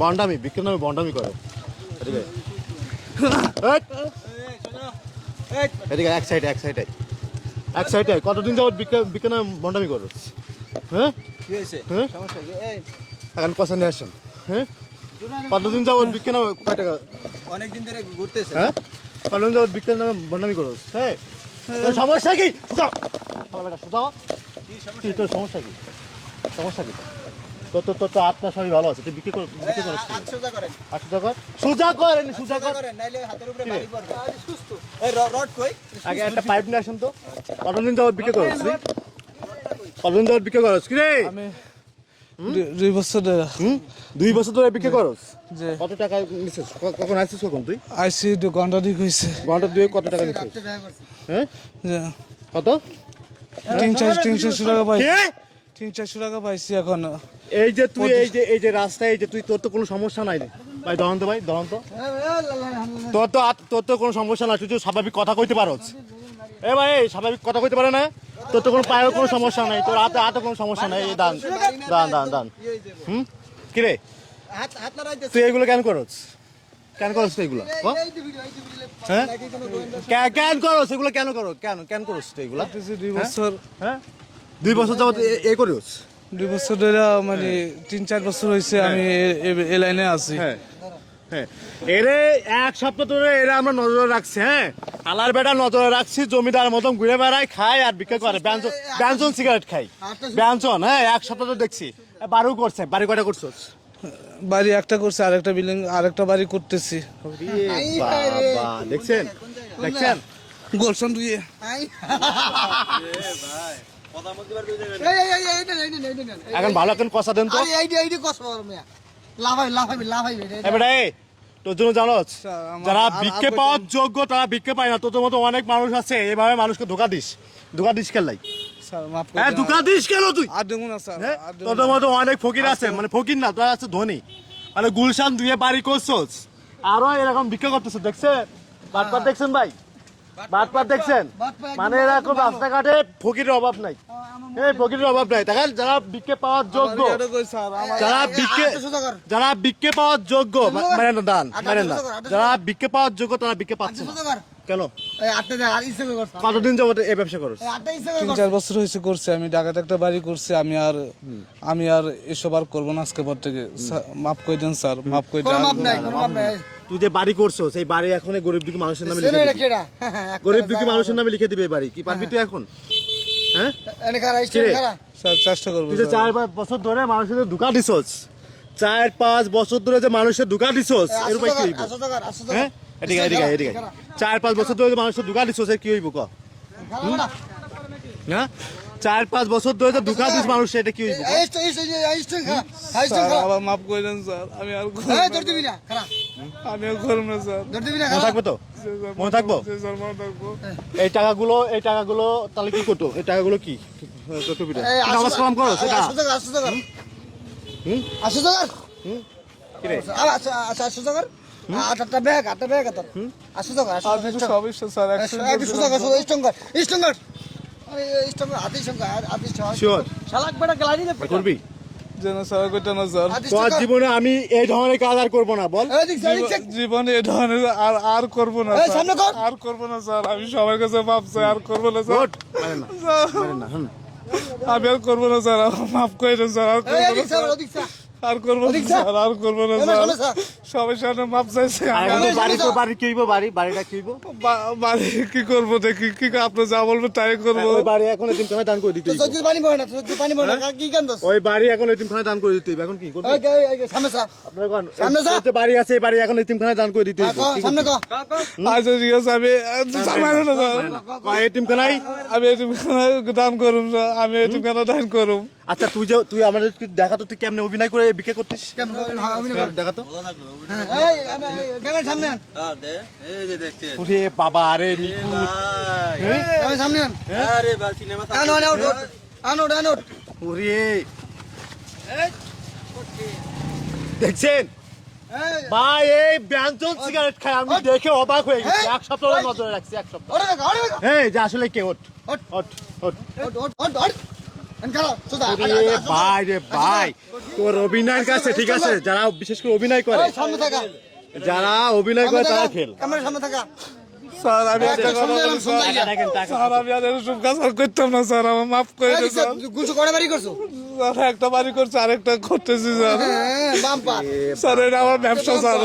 বন্ডামি বিক্রি নামে বন্ডামি করে। এদিকে। এদিকে এক সাইডে এক সাইডে এক সাইডে কতদিন যাবত বিক্রি বিক্রি নামে বন্ডামি করো? হ্যাঁ? কি হ্যাঁ? সমস্যা কি? এই। এখন কথা নিয়ে আসেন হ্যাঁ? কতদিন যাবত বিক্রি নামে কয় টাকা? অনেক দিন ধরে ঘুরতেছে। হ্যাঁ? কতদিন যাবত বিক্রি নামে বন্ডামি করো? হ্যাঁ? সমস্যা কি? কি কি তোর সমস্যা কি? সমস্যা কি? তোর তোর তোর তো আত্মা সবই ভালো আছে। তুই বিক্রি কর বিক্রি করিস হাত সোজা করেন। আটশো টাকা সোজা করেন সোজা সোজা কর। করেন নাইলে হাতের উপরে কি? রে? বাড়ি পড়বে সুস্থ। এই র- রড কই? আগে একটা পাইপ নিয়ে আসেন তো। কতদিন যাবত বিক্রি করছ তুই? কতদিন যাবত বিক্রি করছ কি রে? আমি দুই- দুই বছর ধরে। দুই বছর ধরে বিক্রি করছ যে কত টাকা নিছিস? কখন আসছিস কখন তুই? একটু ঘণ্টা দিক হয়েছে ঘণ্টা দুয়ে কত টাকা নিছিস? হ্যাঁ? কত? তিন চার তিন চারশো টাকা পাই। কে? তিন চারশো টাকা পাইছি এখন। এই যে তুই এই যে এই যে রাস্তায় এই যে তুই তোর তো কোনো সমস্যা নাই রে। ভাই দহন তো ভাই দহন তো। তোর তো তোর তো কোনো সমস্যা নাই তুই স্বাভাবিক কথা কইতে পারোস। এ ভাই এই স্বাভাবিক কথা কইতে পারে না? তোর তো কোনো পায়ের কোনো সমস্যা নাই তোর হাতে হাতে কোনো সমস্যা নাই। এই দান দান দান দান হুম? কি রে? হাত হাত লড়াইতেছে তুই এগুলো কেন করস? কেন করস তুই এগুলো? হ্যাঁ? কেন করস? এগুলো কেন করো কেন কেন করস তুই এগুলো? দুই বছর। হ্যাঁ? দুই বছর যাবত এ- এ করিস দুই বছর ধরে মানে তিন চার বছর হয়েছে আমি এ- লাইনে আছি। হ্যাঁ। হ্যাঁ। এরে এক সপ্তাহ ধরে এরা আমরা নজরে রাখছি হ্যাঁ? আলার বেটা নজরে রাখছি জমিদার মতন ঘুরে বেড়ায় খায় আর বিক্রি করে। ব্যঞ্জন ব্যঞ্জন সিগারেট খাই ব্যঞ্জন হ্যাঁ এক সপ্তাহ তো দেখছি। এ, বারও করছে বাড়ি কয়টা করছ বাড়ি একটা করছে আরেকটা বিল্ডিং আরেকটা বাড়ি করতেছি। বাবা দেখছেন? দেখছেন? গোলশন দিয়ে এখন ভালো এখন কষা দেন তো। এ তোর জন্য জানো যারা ভিক্ষে পাওয়ার যোগ্য তারা ভিক্ষে পায় না। তোর মতো অনেক মানুষ আছে এভাবে মানুষকে ধোকা দিস। ধোকা দিস কেন লাই স্যার মাফ করে দেন। ধোকা দিস কেন তুই। না। মতো অনেক ফকির আছে মানে ফকির না তোরা আছে ধনী। মানে গুলশান দুয়ে বাড়ি করছোস। আরও এরকম ভিক্ষা করতেছ দেখছেন বাটপাত দেখছেন ভাই? দেখছেন? মানে এরকম রাস্তাঘাটে ফকিরের অভাব নাই। এই ফকিরের অভাব নাই। দেখেন যারা পাওয়ার যোগ্য যারা যারা পাওয়ার যোগ্য মানে না দান মানে না যারা পাওয়ার যোগ্য তারা পাচ্ছে না। কেন? কতদিন যাবত এই ব্যবসা করো তিন চার বছর হয়েছে করছে আমি ঢাকাতে একটা বাড়ি করছি আমি আর আমি আর এসব আর করব না আজকে পর থেকে। মাফ করে দেন স্যার মাফ করে দেন। তুই যে বাড়ি করছ সেই বাড়ি এখন গরিব দুঃখী মানুষের নামে লিখে দিবি গরিব দুঃখী মানুষের নামে লিখে দিবে বাড়ি কি পারবি তুই এখন হ্যাঁ চেষ্টা করব তুই যে চার পাঁচ বছর ধরে মানুষের ধোকা দিছস চার পাঁচ বছর ধরে যে মানুষের ধোকা দিছস এর উপরে কি হ্যাঁ এদিকে এদিকে এদিকে চার পাঁচ বছর ধরে মানুষের ধোকা দিছস এর কি হইব ক হ্যাঁ চার পাঁচ বছর ধরে যে ধোকা দিস মানুষ এটা কি হইব স্যার আবার মাফ করে দেন স্যার আমি আর করব না। আমি আর করব না স্যার। মনে থাকবে তো? মনে থাকব? স্যার মনে থাকব। এই টাকাগুলো এই টাকাগুলো তাহলে কি করতো এই টাকাগুলো কি? টুপিটা নামাজ কালাম করো সেটা হুম? কি রে? আটটা ব্যাগ আটটা ব্যাগ আটটা আসো তো আসো আর কিছু সবই স্যার একটু সুযোগ স্টঙ্গার স্টঙ্গার শালাক বেটা। করবি? যেন স্যার কইটা না স্যার তোর জীবনে আমি এই ধরনের কাজ আর করব না বল। জীবন- এই ধরনের আর আর করব না। আর করব না স্যার। আমি সবার কাছে মাপ চাই আর করব না স্যার। আমি আর করব না স্যার। মাফ করে দেন স্যার। আর করব না আর করব না স্যার। আর করব না স্যার। হ্যাঁ, সবাই সামনে মাপ চাইছে। আমি বাড়ি তো বাড়ি বাড়িটা বাড়ি কি করব দেখি কি আপনি যা বলবেন তাই করব। বাড়ি এখন এতিম খানায় দান করে দিতে। পানি পড়ে না পানি পড়ে না কি কান্দস ওই বাড়ি এখন এতিম খানায় দান করে দিতে হইব এখন কি করবি? সামনে স্যার আপনার কোন সামনে। বাড়ি আছে এই বাড়ি এখন এতিম খানায় দান করে দিতে হইব সামনে কো। আচ্ছা ঠিক আছে আমি মারো না স্যার। কয় এতিম খানায় আমি দান করুম আমি এটিমখানা দান করুম। আচ্ছা তুই যে তুই আমাদের দেখা তো তুই কেমনে অভিনয় করে বিক্রি করতিস? কেমন আমি দেখা তো। এই ক্যামেরা সামনে বাবা আরে সামনে আন। আনো আনো আনো আনো আনো ওরে। দেখছেন? এই। ভাই এই ব্যঞ্জন সিগারেট খায় আমি দেখে অবাক হয়ে গেছি। এক সপ্তাহ ধরে নজরে রাখছি এক সপ্তাহ। এই যে আসলে কে ওট? ওট। ওট ওট। সোজা এ ভাই রে ভাই। তোর অভিনয়ের কাছে ঠিক আছে যারা বিশেষ করে অভিনয় করে যারা অভিনয় করে তারা খেল। সামনে থাকা। স্যার আমি একটা কথা বলি, স্যার। আমি আর এরকম কাজ আর করতাম না স্যার আমার মাফ করে এই, দিন স্যার। গুলশু করে বাড়ি করছ? স্যার একটা বাড়ি করছে আরেকটা করতেছি স্যার। হ্যাঁ স্যার এটা আমার ব্যবসা স্যার।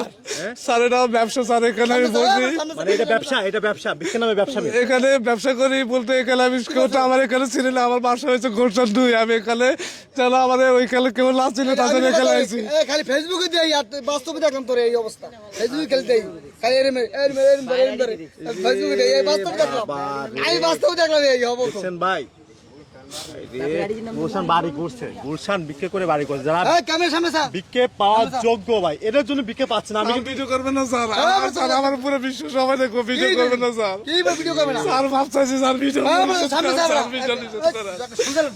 স্যার এটা আমার ব্যবসা স্যার এখানে আমি বলছি। মানে এটা ব্যবসা এটা ব্যবসা বিজ্ঞান নামে ব্যবসা এখানে ব্যবসা করি বলতে এখানে আমি আমার এখানে ছিল না আমার বাসা হয়েছে গোলশান দুই। আমি এখানে যেন আমার ওইখানে কেউ না ছিল তাদের এখানে খালি ফেসবুকে দেই বাস্তবে দেখলাম তোর এই অবস্থা। ফেসবুকে আমি বাস্তবে দেখলাম। এই অবস্থা ভাই? গুলশান বাড়ি করছে। গুলশান বিক্রি করে বাড়ি করছে। যারা ক্যামেরার সামনে স্যার। বিকে পাওয়ার যোগ্য ভাই এদের জন্য বিকে পাচ্ছে না। আমি ভিডিও করবেন না স্যার। আমার- স্যার আমার পুরো বিশ্ব সবাই দেখো ভিডিও করবেন না স্যার। কি ভিডিও করবে স্যার মাপ স্যার ভিডিও হ্যাঁ, করবেন না, সামনে স্যার।